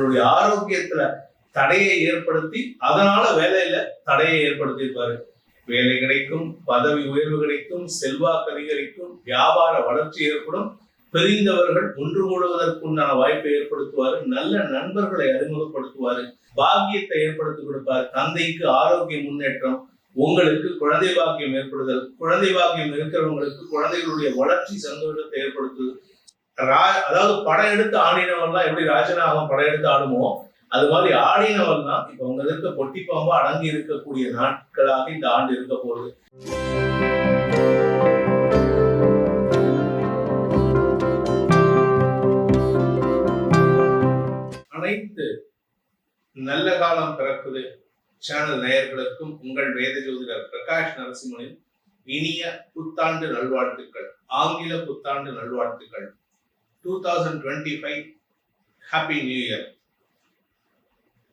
உங்களுடைய ஆரோக்கியத்துல தடையை ஏற்படுத்தி அதனால வேலையில தடையை ஏற்படுத்தியிருப்பாரு. வேலை கிடைக்கும் பதவி உயர்வு கிடைக்கும் செல்வாக்கு அதிகரிக்கும் வியாபார வளர்ச்சி ஏற்படும். பிரிந்தவர்கள் ஒன்று கூடுவதற்குண்டான வாய்ப்பை ஏற்படுத்துவாரு நல்ல நண்பர்களை அறிமுகப்படுத்துவாரு பாக்கியத்தை ஏற்படுத்தி கொடுப்பார். தந்தைக்கு ஆரோக்கிய முன்னேற்றம் உங்களுக்கு குழந்தை பாக்கியம் ஏற்படுதல் குழந்தை பாக்கியம் இருக்கிறவங்களுக்கு குழந்தைகளுடைய வளர்ச்சி சந்தோஷத்தை ஏற்படுத்துதல் அதாவது படம் எடுத்து ஆடினவன்லாம் எப்படி ராஜநாகம் படம் எடுத்து ஆடுமோ அது மாதிரி ஆடினவன் தான் இப்ப உங்க இருக்க பொட்டிப்பாம்பா அடங்கி இருக்கக்கூடிய நாட்களாக இந்த ஆண்டு இருக்க போகுது. அனைத்து நல்ல காலம் பிறக்குது. சேனல் நேயர்களுக்கும் உங்கள் வேத ஜோதிடர் பிரகாஷ் நரசிம்மனின் இனிய புத்தாண்டு நல்வாழ்த்துக்கள் ஆங்கில புத்தாண்டு நல்வாழ்த்துக்கள். Two thousand twenty five happy new year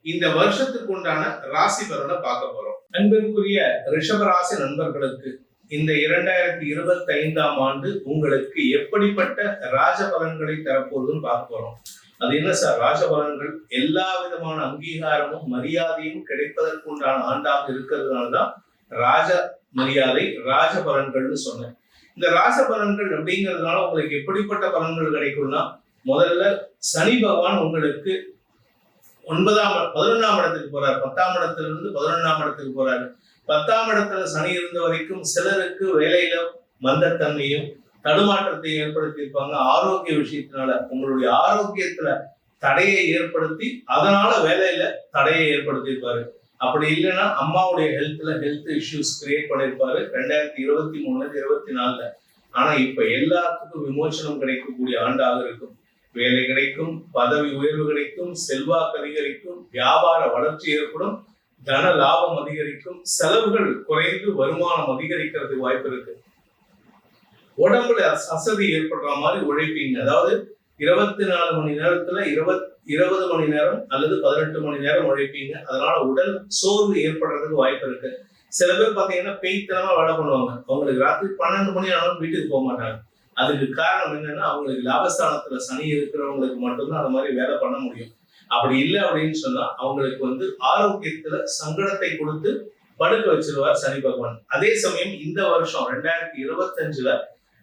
இந்த வருஷத்துக்கு உண்டான ராசி பலனை பார்க்க போறோம். அன்பிற்குரிய ரிஷப ராசி நண்பர்களுக்கு இந்த இரண்டாயிரத்தி இருபத்தி ஐந்தாம் ஆண்டு உங்களுக்கு எப்படிப்பட்ட ராஜ பலன்களை தரப்போகுதுன்னு பார்க்க போறோம். அது என்ன சார்? ராஜ பலன்கள் எல்லா விதமான அங்கீகாரமும் மரியாதையும் கிடைப்பதற்கு உண்டான ஆண்டாக இருக்கிறதுனால தான் ராஜ மரியாதை ராஜ பலன்கள்னு சொன்னேன். இந்த ராச பலன்கள் அப்படிங்கிறதுனால உங்களுக்கு எப்படிப்பட்ட பலன்கள் கிடைக்கும்னா முதல்ல சனி பகவான் உங்களுக்கு ஒன்பதாம் பதினொன்றாம் இடத்துக்கு போறார். பத்தாம் இடத்துல இருந்து பதினொன்றாம் இடத்துக்கு போறாரு. பத்தாம் இடத்துல சனி இருந்த வரைக்கும் சிலருக்கு வேலையில மந்தத்தன்மையும் தடுமாற்றத்தை ஏற்படுத்தி இருப்பாங்க ஆரோக்கிய விஷயத்தினால உங்களுடைய ஆரோக்கியத்துல தடையை ஏற்படுத்தி அதனால வேலையில தடையை ஏற்படுத்தி இருப்பாரு அப்படி இல்லைன்னா அம்மாவுடைய ஹெல்த்ல ஹெல்த் இஷ்யூஸ் கிரியேட் பண்ணிருப்பாரு ரெண்டாயிரத்தி இருபத்தி மூணுல இருபத்தி நாலுல. ஆனா இப்ப எல்லாத்துக்கும் விமோசனம் கிடைக்கக்கூடிய ஆண்டாக இருக்கும். வேலை கிடைக்கும் பதவி உயர்வு கிடைக்கும் செல்வாக்கு அதிகரிக்கும் வியாபார வளர்ச்சி ஏற்படும் தன லாபம் அதிகரிக்கும் செலவுகள் குறைந்து வருமானம் அதிகரிக்கிறதுக்கு வாய்ப்பு இருக்கு. உடம்புல அசதி ஏற்படுற மாதிரி உழைப்பீங்க. அதாவது இருபத்தி நாலு மணி நேரத்துல இருபத்தி இருபது மணி நேரம் அல்லது பதினெட்டு மணி நேரம் உழைப்பீங்க. அதனால உடல் சோர்வு ஏற்படுறதுக்கு வாய்ப்பு இருக்கு. சில பேர் பாத்தீங்கன்னா பெய்த்தனமா வேலை பண்ணுவாங்க. அவங்களுக்கு ராத்திரி பன்னெண்டு மணி ஆனாலும் வீட்டுக்கு போக மாட்டாங்க. அதுக்கு காரணம் என்னன்னா அவங்களுக்கு லாபஸ்தானத்துல சனி இருக்கிறவங்களுக்கு மட்டும்தான் அந்த மாதிரி வேலை பண்ண முடியும். அப்படி இல்லை அப்படின்னு சொன்னா அவங்களுக்கு வந்து ஆரோக்கியத்துல சங்கடத்தை கொடுத்து படுக்க வச்சிருவார் சனி பகவான். அதே சமயம் இந்த வருஷம் ரெண்டாயிரத்தி இருபத்தஞ்சுல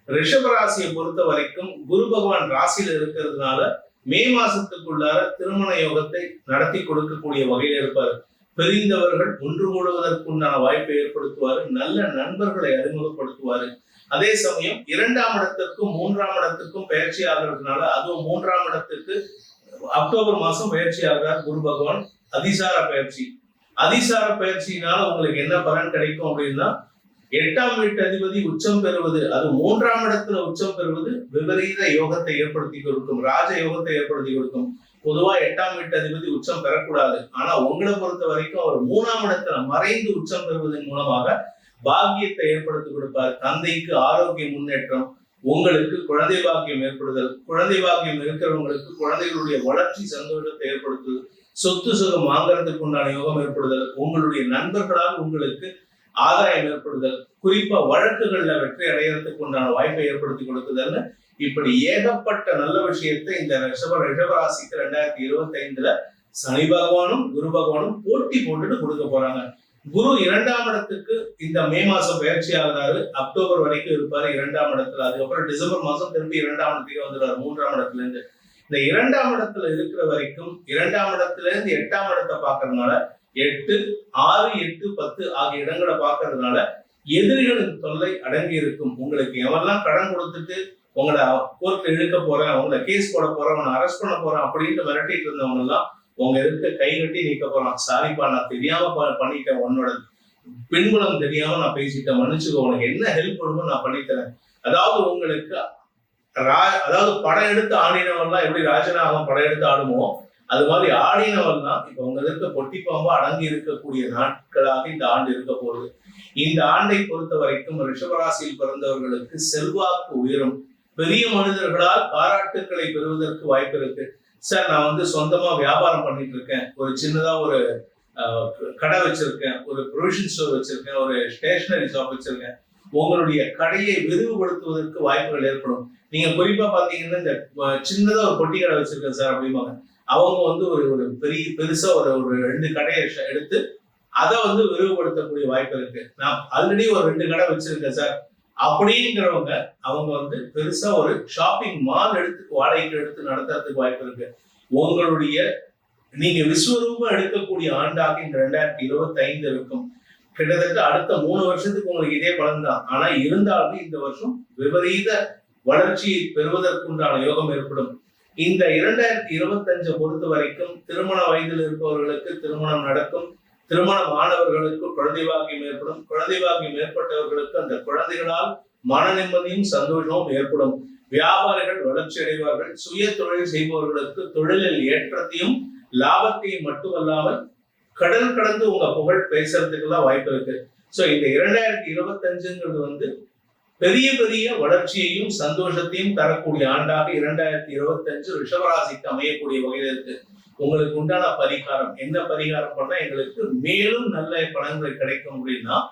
ரிஷப ராசியை பொறுத்த வரைக்கும் குரு பகவான் ராசியில இருக்கிறதுனால மே மாசத்துக்குள்ளார திருமண யோகத்தை நடத்தி கொடுக்கக்கூடிய வகையில் இருப்பார். பிரிந்தவர்கள் ஒன்று கூடுவதற்குண்டான வாய்ப்பை ஏற்படுத்துவாரு. நல்ல நண்பர்களை அறிமுகப்படுத்துவாரு. அதே சமயம் இரண்டாம் இடத்துக்கும் மூன்றாம் இடத்துக்கும் பயிற்சி ஆகிறதுனால அதுவும் மூன்றாம் இடத்துக்கு அக்டோபர் மாசம் பயிற்சி ஆகிறார் குரு பகவான். அதிசார பயிற்சி. அதிசார பயிற்சியினால உங்களுக்கு என்ன பலன் கிடைக்கும் அப்படின்னா எட்டாம் வீட்டு அதிபதி உச்சம் பெறுவது அது மூன்றாம் இடத்துல உச்சம் பெறுவது விபரீத யோகத்தை ஏற்படுத்தி கொடுக்கும் ராஜ யோகத்தை ஏற்படுத்தி கொடுக்கும். பொதுவா எட்டாம் வீட்டு அதிபதி உச்சம் பெறக்கூடாது. ஆனா உங்களை பொறுத்த வரைக்கும் அவர் மூணாம் இடத்துல மறைந்து உச்சம் பெறுவதன் மூலமாக பாக்கியத்தை ஏற்படுத்தி கொடுப்பார். தந்தைக்கு ஆரோக்கிய முன்னேற்றம் உங்களுக்கு குழந்தை பாக்கியம் ஏற்படுதல் குழந்தை பாக்கியம் இருக்கிறவங்களுக்கு குழந்தைகளுடைய வளர்ச்சி சந்தோஷத்தை ஏற்படுத்துதல் சொத்து சுகம் வாங்குறதுக்கு உண்டான யோகம் ஏற்படுதல் உங்களுடைய நண்பர்களால் உங்களுக்கு ஆதாயம் ஏற்படுதல் குறிப்பா வழக்குகள்ல வெற்றி அடையறதுக்கு உண்டான வாய்ப்பை ஏற்படுத்தி கொடுக்குதல்னு இப்படி ஏகப்பட்ட நல்ல விஷயத்தை இந்த ரிஷப ரிஷபராசிக்கு ரெண்டாயிரத்தி இருபத்தி ஐந்துல சனி பகவானும் குரு பகவானும் போட்டி போட்டுட்டு கொடுக்க போறாங்க. குரு இரண்டாம் இடத்துக்கு இந்த மே மாசம் பயிற்சி ஆகிறாரு அக்டோபர் வரைக்கும் இருப்பாரு இரண்டாம் இடத்துல. அதுக்கப்புறம் டிசம்பர் மாசம் திரும்பி இரண்டாம் இடத்துக்கு வந்துடுறாரு மூன்றாம் இடத்துல இருந்து. இந்த இரண்டாம் இடத்துல இருக்கிற வரைக்கும் இரண்டாம் இடத்துல இருந்து எட்டாம் இடத்தை பார்க்கறதுனால எட்டு ஆறு எட்டு பத்து ஆகிய இடங்களை பார்க்கறதுனால எதிரிகளின் தொல்லை அடங்கி இருக்கும் உங்களுக்கு எவெல்லாம் கடன் கொடுத்துட்டு உங்களை கோர்ட்ல இழுக்க போறேன் உங்களை கேஸ் போட போறேன் உன்னை அரெஸ்ட் பண்ண போறேன் அப்படின்ட்டு மிரட்டிட்டு இருந்தவங்க எல்லாம் உங்க இருக்க கை கட்டி நிக்க போறான் சாரிப்பா நான் தெரியாம ப- பண்ணிட்டேன் உன்னோட பின்புலம் தெரியாம நான் பேசிட்டேன். மன்னிச்சுக்கோ உனக்கு என்ன ஹெல்ப் பண்ணுமோ நான் பண்ணித்தரேன். அதாவது உங்களுக்கு ரா- அதாவது படம் எடுத்து ஆடினவன்லாம் எப்படி ராஜநாகம் படம் எடுத்து ஆடுமோ அது மாதிரி ஆடினவர் தான் இப்ப உங்க இருக்க பொட்டி பாம்பு அடங்கி இருக்கக்கூடிய நாட்களாக இந்த ஆண்டு இருக்க போகுது. இந்த ஆண்டை பொறுத்த வரைக்கும் ரிஷபராசியில் பிறந்தவர்களுக்கு செல்வாக்கு உயரும். பெரிய மனிதர்களால் பாராட்டுக்களை பெறுவதற்கு வாய்ப்பு இருக்கு. சார் நான் வந்து சொந்தமா வியாபாரம் பண்ணிட்டு இருக்கேன். ஒரு சின்னதா ஒரு கடை வச்சிருக்கேன். ஒரு ப்ரொவிஷன் ஸ்டோர் வச்சிருக்கேன். ஒரு ஸ்டேஷனரி ஷாப் வச்சிருக்கேன். உங்களுடைய கடையை விரிவுபடுத்துவதற்கு வாய்ப்புகள் ஏற்படும். நீங்க குறிப்பா பாத்தீங்கன்னா இந்த சின்னதா ஒரு பொட்டி கடை வச்சிருக்கேன் சார் அப்படிம்பாங்க. அவங்க வந்து ஒரு ஒரு பெரிய பெருசா ஒரு ஒரு ரெண்டு கடையை எடுத்து அதை வந்து விரிவுபடுத்தக்கூடிய வாய்ப்பு இருக்கு. நான் ஆல்ரெடி ஒரு ரெண்டு கடை வச்சிருக்கேன் சார். அப்படிங்கிறவங்க அவங்க வந்து பெருசா ஒரு ஷாப்பிங் மால் எடுத்து வாடகைக்கு எடுத்து நடத்துறதுக்கு வாய்ப்பு இருக்கு. உங்களுடைய நீங்க விஸ்வரூபம் எடுக்கக்கூடிய ஆண்டாக இந்த ரெண்டாயிரத்தி இருபத்தி ஐந்து இருக்கும். கிட்டத்தட்ட அடுத்த மூணு வருஷத்துக்கு உங்களுக்கு இதே பலன் தான். ஆனா இருந்தாலும் இந்த வருஷம் விபரீத வளர்ச்சியை பெறுவதற்குண்டான யோகம் ஏற்படும். இந்த இரண்டாயிரத்தி இருபத்தஞ்சை பொறுத்த வரைக்கும் திருமண வயதில் இருப்பவர்களுக்கு திருமணம் நடக்கும் திருமணம் ஆனவர்களுக்கு குழந்தை பாக்கியம் ஏற்படும் குழந்தை பாக்கியம் ஏற்பட்டவர்களுக்கு அந்த குழந்தைகளால் மன நிம்மதியும் சந்தோஷமும் ஏற்படும். வியாபாரிகள் வளர்ச்சி அடைவார்கள் சுய தொழில் செய்பவர்களுக்கு தொழிலில் ஏற்றத்தையும் லாபத்தையும் மட்டுமல்லாமல் கடல் கடந்து உங்க புகழ் பேசுறதுக்கெல்லாம் வாய்ப்பு இருக்கு. சோ இந்த இரண்டாயிரத்தி இருபத்தஞ்சுங்கிறது வந்து பெரிய பெரிய வளர்ச்சியையும் சந்தோஷத்தையும் தரக்கூடிய ஆண்டாக இரண்டாயிரத்தி இருபத்தஞ்சு ரிஷபராசிக்கு அமையக்கூடிய வகையில் இருக்கு. உங்களுக்கு உண்டான பரிகாரம். என்ன பரிகாரம் பண்ணா எங்களுக்கு மேலும் நல்ல பலன்கள் கிடைக்கும் அப்படின்னா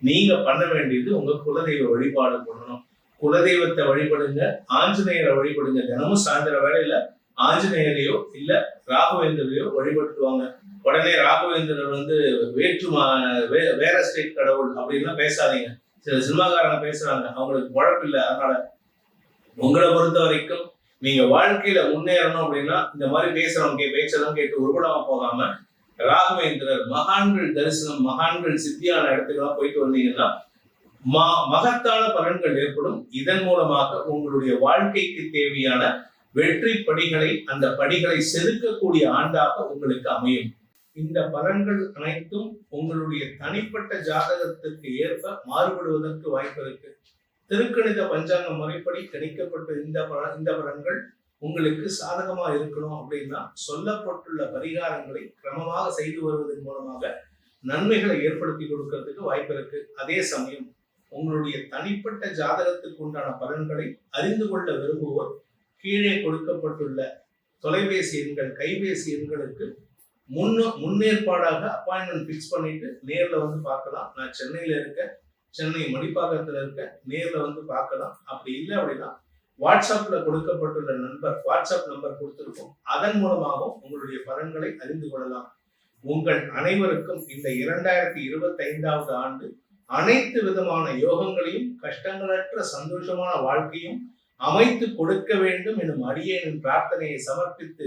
நீங்க பண்ண வேண்டியது உங்க குலதெய்வ வழிபாடு பண்ணணும். குலதெய்வத்தை வழிபடுங்க ஆஞ்சநேயரை வழிபடுங்க. தினமும் சாயந்தர வேலையில ஆஞ்சநேயரையோ இல்ல ராகவேந்திரையோ வழிபட்டுவாங்க. உடனே ராகவேந்திரர் வந்து வேற்றுமா வே- வேற ஸ்டேட் கடவுள் அப்படின்லாம் பேசாதீங்க. சில சினிமாக்காரங்க பேசுறாங்க. அவங்களுக்கு குழப்பம் இல்லை. அதனால உங்களை பொறுத்த வரைக்கும் நீங்க வாழ்க்கையில முன்னேறணும் அப்படின்னா இந்த மாதிரி பேசுறவங்க பேச்செல்லாம் கேட்டு உருப்படாம போகாம ராகவேந்திரர் மகான்கள் தரிசனம் மகான்கள் சித்தியான இடத்துக்கெல்லாம் போயிட்டு வந்தீங்கன்னா மா மகத்தான பலன்கள் ஏற்படும். இதன் மூலமாக உங்களுடைய வாழ்க்கைக்கு தேவையான வெற்றி படிகளை அந்த படிகளை செதுக்கக்கூடிய ஆண்டாக உங்களுக்கு அமையும். இந்த பலன்கள் அனைத்தும் உங்களுடைய தனிப்பட்ட ஜாதகத்திற்கு ஏற்ப மாறுபடுவதற்கு வாய்ப்பு இருக்கு. திருக்கணித பஞ்சாங்க முறைப்படி கணிக்கப்பட்ட இந்த பல இந்த பலன்கள் உங்களுக்கு சாதகமா இருக்கணும் அப்படின்னா சொல்லப்பட்டுள்ள பரிகாரங்களை கிரமமாக செய்து வருவதன் மூலமாக நன்மைகளை ஏற்படுத்தி கொடுக்கறதுக்கு வாய்ப்பு இருக்கு. அதே சமயம் உங்களுடைய தனிப்பட்ட ஜாதகத்துக்கு உண்டான பலன்களை அறிந்து கொள்ள விரும்புவோர் கீழே கொடுக்கப்பட்டுள்ள தொலைபேசி எண்கள் கைபேசி எண்களுக்கு முன்ன முன்னேற்பாடாக அப்பாயின்மெண்ட் ஃபிக்ஸ் பண்ணிட்டு நேரில் வந்து பார்க்கலாம். நான் சென்னையில் இருக்கேன். சென்னை மணிப்பாக்கத்தில் இருக்கேன். நேரில் வந்து பார்க்கலாம். அப்படி இல்லை அப்படின்னா வாட்ஸ்அப்பில் கொடுக்கப்பட்டுள்ள நண்பர் வாட்ஸ்அப் நம்பர் கொடுத்துருக்கோம். அதன் மூலமாகவும் உங்களுடைய பலன்களை அறிந்து கொள்ளலாம். உங்கள் அனைவருக்கும் இந்த இரண்டாயிரத்தி இருபத்தி ஐந்தாவது ஆண்டு அனைத்து விதமான யோகங்களையும் கஷ்டங்களற்ற சந்தோஷமான வாழ்க்கையும் அமைத்து கொடுக்க வேண்டும் எனும் அடியேனின் பிரார்த்தனையை சமர்ப்பித்து